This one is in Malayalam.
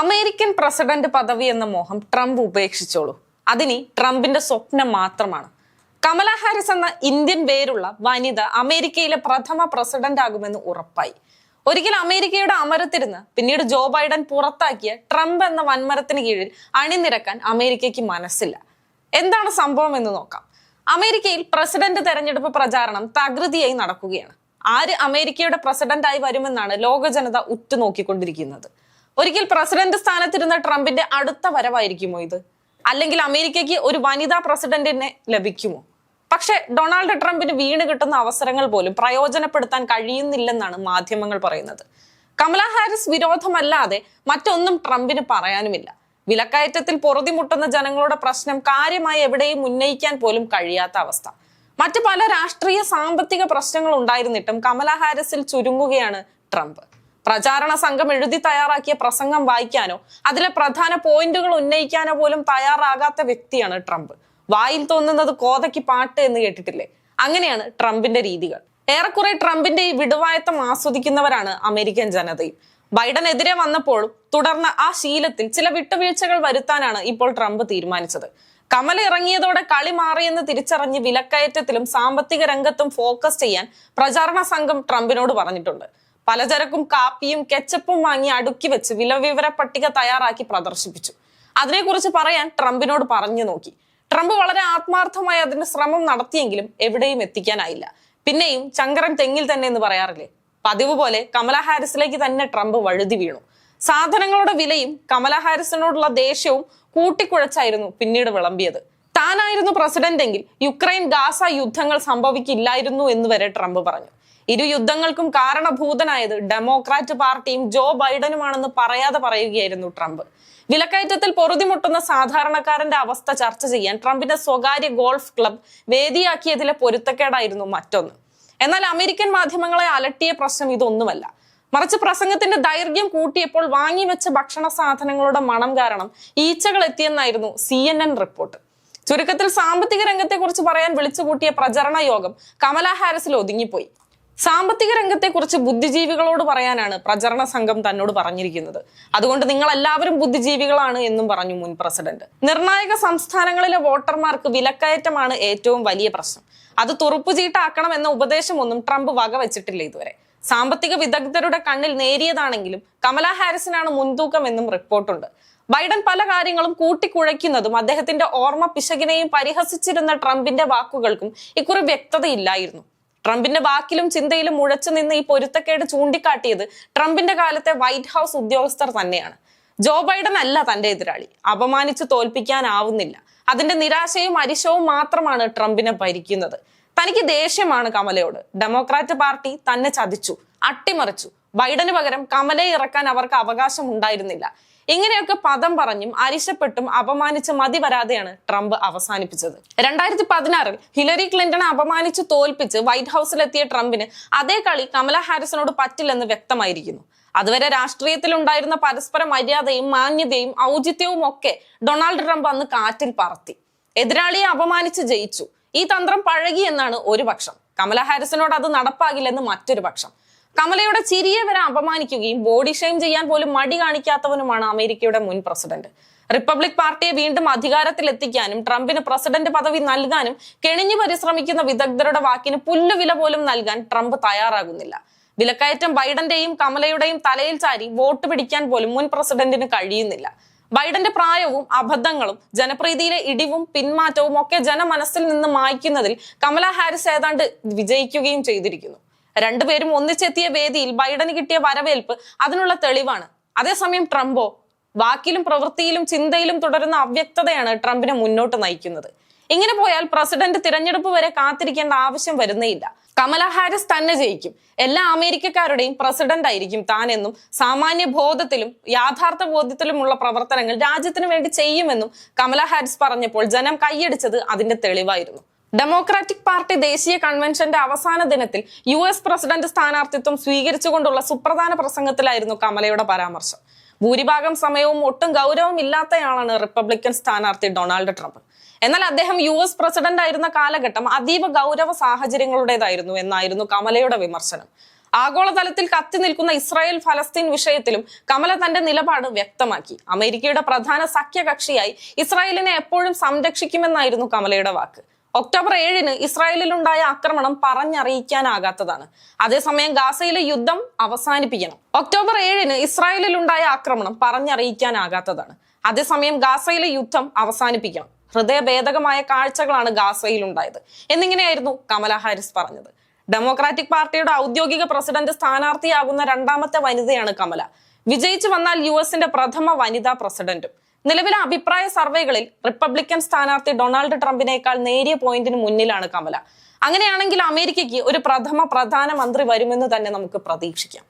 അമേരിക്കൻ പ്രസിഡന്റ് പദവി എന്ന മോഹം ട്രംപ് ഉപേക്ഷിച്ചോളൂ. അതിനി ട്രംപിന്റെ സ്വപ്നം മാത്രമാണ്. കമല ഹാരിസ് എന്ന ഇന്ത്യൻ പേരുള്ള വനിത അമേരിക്കയിലെ പ്രഥമ പ്രസിഡന്റ് ആകുമെന്ന് ഉറപ്പായി. ഒരിക്കൽ അമേരിക്കയുടെ അമരത്തിരുന്ന് പിന്നീട് ജോ ബൈഡൻ പുറത്താക്കിയ ട്രംപ് എന്ന വൻമരത്തിന് കീഴിൽ അണിനിരക്കാൻ അമേരിക്കയ്ക്ക് മനസ്സില്ല. എന്താണ് സംഭവം എന്ന് നോക്കാം. അമേരിക്കയിൽ പ്രസിഡന്റ് തെരഞ്ഞെടുപ്പ് പ്രചാരണം തകൃതിയായി നടക്കുകയാണ്. ആര് അമേരിക്കയുടെ പ്രസിഡന്റായി വരുമെന്നാണ് ലോക ജനത ഉറ്റുനോക്കിക്കൊണ്ടിരിക്കുന്നത്. ഒരിക്കൽ പ്രസിഡന്റ് സ്ഥാനത്തിരുന്ന ട്രംപിന്റെ അടുത്ത വരവായിരിക്കുമോ ഇത്? അല്ലെങ്കിൽ അമേരിക്കയ്ക്ക് ഒരു വനിതാ പ്രസിഡന്റിനെ ലഭിക്കുമോ? പക്ഷെ ഡൊണാൾഡ് ട്രംപിന് വീണ് കിട്ടുന്ന അവസരങ്ങൾ പോലും പ്രയോജനപ്പെടുത്താൻ കഴിയുന്നില്ലെന്നാണ് മാധ്യമങ്ങൾ പറയുന്നത്. കമല ഹാരിസ് വിരോധമല്ലാതെ മറ്റൊന്നും ട്രംപിന് പറയാനുമില്ല. വിലക്കയറ്റത്തിൽ പൊറുതിമുട്ടുന്ന ജനങ്ങളുടെ പ്രശ്നം കാര്യമായി എവിടെയും ഉന്നയിക്കാൻ പോലും കഴിയാത്ത അവസ്ഥ. മറ്റു പല രാഷ്ട്രീയ സാമ്പത്തിക പ്രശ്നങ്ങൾ ഉണ്ടായിരുന്നിട്ടും കമല ഹാരിസിൽ ചുരുങ്ങുകയാണ് ട്രംപ്. പ്രചാരണ സംഘം എഴുതി തയ്യാറാക്കിയ പ്രസംഗം വായിക്കാനോ അതിലെ പ്രധാന പോയിന്റുകൾ ഉന്നയിക്കാനോ പോലും തയ്യാറാകാത്ത വ്യക്തിയാണ് ട്രംപ്. വായിൽ തോന്നുന്നത് കോതയ്ക്ക് പാട്ട് എന്ന് കേട്ടിട്ടില്ലേ? അങ്ങനെയാണ് ട്രംപിന്റെ രീതികൾ. ഏറെക്കുറെ ട്രംപിന്റെ ഈ വിടുവായത്തം ആസ്വദിക്കുന്നവരാണ് അമേരിക്കൻ ജനതയും. എതിരെ വന്നപ്പോൾ തുടർന്ന ആ ശീലത്തിൽ ചില വിട്ടുവീഴ്ചകൾ വരുത്താനാണ് ഇപ്പോൾ ട്രംപ് തീരുമാനിച്ചത്. കമൽ ഇറങ്ങിയതോടെ കളി മാറിയെന്ന് തിരിച്ചറിഞ്ഞ് വിലക്കയറ്റത്തിലും സാമ്പത്തിക രംഗത്തും ഫോക്കസ് ചെയ്യാൻ പ്രചാരണ സംഘം ട്രംപിനോട് പറഞ്ഞിട്ടുണ്ട്. പലചരക്കും കാപ്പിയും കെച്ചപ്പും വാങ്ങി അടുക്കി വെച്ച് വിലവിവര പട്ടിക തയ്യാറാക്കി പ്രദർശിപ്പിച്ചു. അതിനെക്കുറിച്ച് പറയാൻ ട്രംപിനോട് പറഞ്ഞു നോക്കി. ട്രംപ് വളരെ ആത്മാർത്ഥമായി അതിന് ശ്രമം നടത്തിയെങ്കിലും എവിടെയും എത്തിക്കാനായില്ല. പിന്നെയും ചങ്കരൻ തെങ്ങിൽ തന്നെ എന്ന് പറയാറില്ലേ? പതിവ് പോലെ കമല ഹാരിസിലേക്ക് തന്നെ ട്രംപ് വഴുതി വീണു. സാധനങ്ങളുടെ വിലയും കമല ഹാരിസിനോടുള്ള ദേഷ്യവും കൂട്ടിക്കുഴച്ചായിരുന്നു പിന്നീട് വിളമ്പിയത്. താനായിരുന്നു പ്രസിഡന്റ് എങ്കിൽ യുക്രൈൻ ഗാസ യുദ്ധങ്ങൾ സംഭവിക്കില്ലായിരുന്നു എന്ന് വരെ ട്രംപ് പറഞ്ഞു. ഇരു യുദ്ധങ്ങൾക്കും കാരണഭൂതനായത് ഡെമോക്രാറ്റ് പാർട്ടിയും ജോ ബൈഡനുമാണെന്ന് പറയാതെ പറയുകയായിരുന്നു ട്രംപ്. വിലക്കയറ്റത്തിൽ പൊറുതിമുട്ടുന്ന സാധാരണക്കാരന്റെ അവസ്ഥ ചർച്ച ചെയ്യാൻ ട്രംപിന്റെ സ്വകാര്യ ഗോൾഫ് ക്ലബ് വേദിയാക്കിയതിലെ പൊരുത്തക്കേടായിരുന്നു മറ്റൊന്ന്. എന്നാൽ അമേരിക്കൻ മാധ്യമങ്ങളെ അലട്ടിയ പ്രശ്നം ഇതൊന്നുമല്ല. മറിച്ച് പ്രസംഗത്തിന്റെ ദൈർഘ്യം കൂട്ടിയപ്പോൾ വാങ്ങിവെച്ച ഭക്ഷണ സാധനങ്ങളുടെ മണം കാരണം ഈച്ചകൾ എത്തിയെന്നായിരുന്നു സി റിപ്പോർട്ട്. ചുരുക്കത്തിൽ സാമ്പത്തിക രംഗത്തെക്കുറിച്ച് പറയാൻ വിളിച്ചുകൂട്ടിയ പ്രചരണ യോഗം കമല ഹാരിസിൽ ഒതുങ്ങിപ്പോയി. സാമ്പത്തിക രംഗത്തെക്കുറിച്ച് ബുദ്ധിജീവികളോട് പറയാനാണ് പ്രചരണ സംഘം തന്നോട് പറഞ്ഞിരിക്കുന്നത്. അതുകൊണ്ട് നിങ്ങൾ എല്ലാവരും ബുദ്ധിജീവികളാണ് എന്നും പറഞ്ഞു മുൻ പ്രസിഡന്റ്. നിർണായക സംസ്ഥാനങ്ങളിലെ വോട്ടർമാർക്ക് വിലക്കയറ്റമാണ് ഏറ്റവും വലിയ പ്രശ്നം. അത് തുറുപ്പുചീട്ടാക്കണം എന്ന ഉപദേശമൊന്നും ട്രംപ് വകവെച്ചിട്ടില്ല ഇതുവരെ. സാമ്പത്തിക വിദഗ്ധരുടെ കണ്ണിൽ നേരിയതാണെങ്കിലും കമല ഹാരിസിനാണ് മുൻതൂക്കം എന്നും റിപ്പോർട്ടുണ്ട്. ബൈഡൻ പല കാര്യങ്ങളും കൂട്ടിക്കുഴയ്ക്കുന്നതും അദ്ദേഹത്തിന്റെ ഓർമ്മ പിശകിനെയും പരിഹസിച്ചിരുന്ന ട്രംപിന്റെ വാക്കുകൾക്കും ഇക്കുറി വ്യക്തതയില്ലായിരുന്നു. ട്രംപിന്റെ വാക്കിലും ചിന്തയിലും മുഴച്ചു നിന്ന് ഈ പൊരുത്തക്കേട് ചൂണ്ടിക്കാട്ടിയത് ട്രംപിന്റെ കാലത്തെ വൈറ്റ് ഹൗസ് ഉദ്യോഗസ്ഥർ തന്നെയാണ്. ജോ ബൈഡൻ അല്ല തന്റെ എതിരാളി. അപമാനിച്ച് തോൽപ്പിക്കാനാവുന്നില്ല. അതിന്റെ നിരാശയും അരിശവും മാത്രമാണ് ട്രംപിനെ ഭരിക്കുന്നത്. തനിക്ക് ദേഷ്യമാണ് കമലയോട്. ഡെമോക്രാറ്റ് പാർട്ടി തന്നെ ചതിച്ചു അട്ടിമറിച്ചു. ബൈഡന് പകരം കമലയെ ഇറക്കാൻ അവർക്ക് അവകാശം ഉണ്ടായിരുന്നില്ല ഇങ്ങനെയൊക്കെ പദം പറഞ്ഞും അരിശപ്പെട്ടും അപമാനിച്ച് മതി വരാതെയാണ് ട്രംപ് അവസാനിപ്പിച്ചത്. രണ്ടായിരത്തി പതിനാറിൽ ഹിലരി ക്ലിന്റണെ അപമാനിച്ച് തോൽപ്പിച്ച് വൈറ്റ് ഹൗസിലെത്തിയ ട്രംപിന് അതേ കളി കമല ഹാരിസിനോട് പറ്റില്ലെന്ന് വ്യക്തമായിരിക്കുന്നു. അതുവരെ രാഷ്ട്രീയത്തിൽ ഉണ്ടായിരുന്ന പരസ്പര മര്യാദയും മാന്യതയും ഔചിത്യവും ഒക്കെ ഡൊണാൾഡ് ട്രംപ് അന്ന് കാറ്റിൽ പറത്തി. എതിരാളിയെ അപമാനിച്ച് ജയിച്ചു. ഈ തന്ത്രം പഴകി എന്നാണ് ഒരു പക്ഷം. കമല ഹാരിസിനോട് അത് നടപ്പാകില്ലെന്ന് മറ്റൊരു പക്ഷം. കമലയുടെ ചിരിയെ വരെ അപമാനിക്കുകയും ബോഡി ഷെയിം ചെയ്യാൻ പോലും മടി കാണിക്കാത്തവനുമാണ് അമേരിക്കയുടെ മുൻ പ്രസിഡന്റ് റിപ്പബ്ലിക് പാർട്ടിയെ വീണ്ടും അധികാരത്തിൽ എത്തിക്കാനും ട്രംപിന് പ്രസിഡന്റ് പദവി നൽകാനും കെണിഞ്ഞു പരിശ്രമിക്കുന്ന വിദഗ്ധരുടെ വാക്കിന് പുല്ലുവില പോലും നൽകാൻ ട്രംപ് തയ്യാറാകുന്നില്ല. വിലക്കയറ്റം ബൈഡന്റെയും കമലയുടെയും തലയിൽ ചാരി വോട്ട് പിടിക്കാൻ പോലും മുൻ പ്രസിഡന്റിന് കഴിയുന്നില്ല. ബൈഡന്റെ പ്രായവും അബദ്ധങ്ങളും ജനപ്രീതിയിലെ ഇടിവും പിന്മാറ്റവും ഒക്കെ ജനമനസ്സിൽ നിന്ന് മായ്ക്കുന്നതിൽ കമല ഹാരിസ് ഏതാണ്ട് വിജയിക്കുകയും ചെയ്തിരിക്കുന്നു. രണ്ടുപേരും ഒന്നിച്ചെത്തിയ വേദിയിൽ ബൈഡന് കിട്ടിയ വരവേൽപ്പ് അതിനുള്ള തെളിവാണ്. അതേസമയം ട്രംപോ വാക്കിലും പ്രവൃത്തിയിലും ചിന്തയിലും തുടരുന്ന അവ്യക്തതയാണ് ട്രംപിനെ മുന്നോട്ട് നയിക്കുന്നത്. ഇങ്ങനെ പോയാൽ പ്രസിഡന്റ് തിരഞ്ഞെടുപ്പ് വരെ കാത്തിരിക്കേണ്ട ആവശ്യം വരുന്നേയില്ല. കമല ഹാരിസ് തന്നെ ജയിക്കും. എല്ലാ അമേരിക്കക്കാരുടെയും പ്രസിഡന്റ് ആയിരിക്കും താനെന്നും സാമാന്യ ബോധത്തിലും യാഥാർത്ഥ ബോധ്യത്തിലുമുള്ള പ്രവർത്തനങ്ങൾ രാജ്യത്തിന് വേണ്ടി ചെയ്യുമെന്നും കമല ഹാരിസ് പറഞ്ഞപ്പോൾ ജനം കൈയടിച്ചത് അതിന്റെ തെളിവായിരുന്നു. ഡെമോക്രാറ്റിക് പാർട്ടി ദേശീയ കൺവെൻഷന്റെ അവസാന ദിനത്തിൽ യു എസ് പ്രസിഡന്റ് സ്ഥാനാർത്ഥിത്വം സ്വീകരിച്ചുകൊണ്ടുള്ള സുപ്രധാന പ്രസംഗത്തിലായിരുന്നു കമലയുടെ പരാമർശം. ഭൂരിഭാഗം സമയവും ഒട്ടും ഗൗരവം ഇല്ലാത്തയാളാണ് റിപ്പബ്ലിക്കൻ സ്ഥാനാർത്ഥി ഡൊണാൾഡ് ട്രംപ്. എന്നാൽ അദ്ദേഹം യു എസ് പ്രസിഡന്റ് ആയിരുന്ന കാലഘട്ടം അതീവ ഗൗരവ സാഹചര്യങ്ങളുടേതായിരുന്നു എന്നായിരുന്നു കമലയുടെ വിമർശനം. ആഗോളതലത്തിൽ കത്തി നിൽക്കുന്ന ഇസ്രായേൽ ഫലസ്തീൻ വിഷയത്തിലും കമല തന്റെ നിലപാട് വ്യക്തമാക്കി. അമേരിക്കയുടെ പ്രധാന സഖ്യകക്ഷിയായി ഇസ്രായേലിനെ എപ്പോഴും സംരക്ഷിക്കുമെന്നായിരുന്നു കമലയുടെ വാക്ക്. ഒക്ടോബർ ഏഴിന് ഇസ്രായേലിലുണ്ടായ ആക്രമണം പറഞ്ഞറിയിക്കാനാകാത്തതാണ്. അതേസമയം ഗാസയിലെ യുദ്ധം അവസാനിപ്പിക്കണം. ഒക്ടോബർ ഏഴിന് ഇസ്രായേലിലുണ്ടായ ആക്രമണം പറഞ്ഞറിയിക്കാനാകാത്തതാണ്. അതേസമയം ഗാസയിലെ യുദ്ധം അവസാനിപ്പിക്കണം. ഹൃദയഭേദകമായ കാഴ്ചകളാണ് ഗാസയിൽ ഉണ്ടായത് എന്നിങ്ങനെയായിരുന്നു കമല ഹാരിസ് പറഞ്ഞത്. ഡെമോക്രാറ്റിക് പാർട്ടിയുടെ ഔദ്യോഗിക പ്രസിഡന്റ് സ്ഥാനാർത്ഥിയാകുന്ന രണ്ടാമത്തെ വനിതയാണ് കമല. വിജയിച്ചു വന്നാൽ യു എസിന്റെ പ്രഥമ വനിതാ പ്രസിഡന്റും. നിലവിലെ അഭിപ്രായ സർവേകളിൽ റിപ്പബ്ലിക്കൻ സ്ഥാനാർത്ഥി ഡൊണാൾഡ് ട്രംപിനേക്കാൾ നേരിയ പോയിന്റിന് മുന്നിലാണ് കമല. അങ്ങനെയാണെങ്കിൽ അമേരിക്കയ്ക്ക് ഒരു പ്രഥമ പ്രധാനമന്ത്രി വരുമെന്ന് തന്നെ നമുക്ക് പ്രതീക്ഷിക്കാം.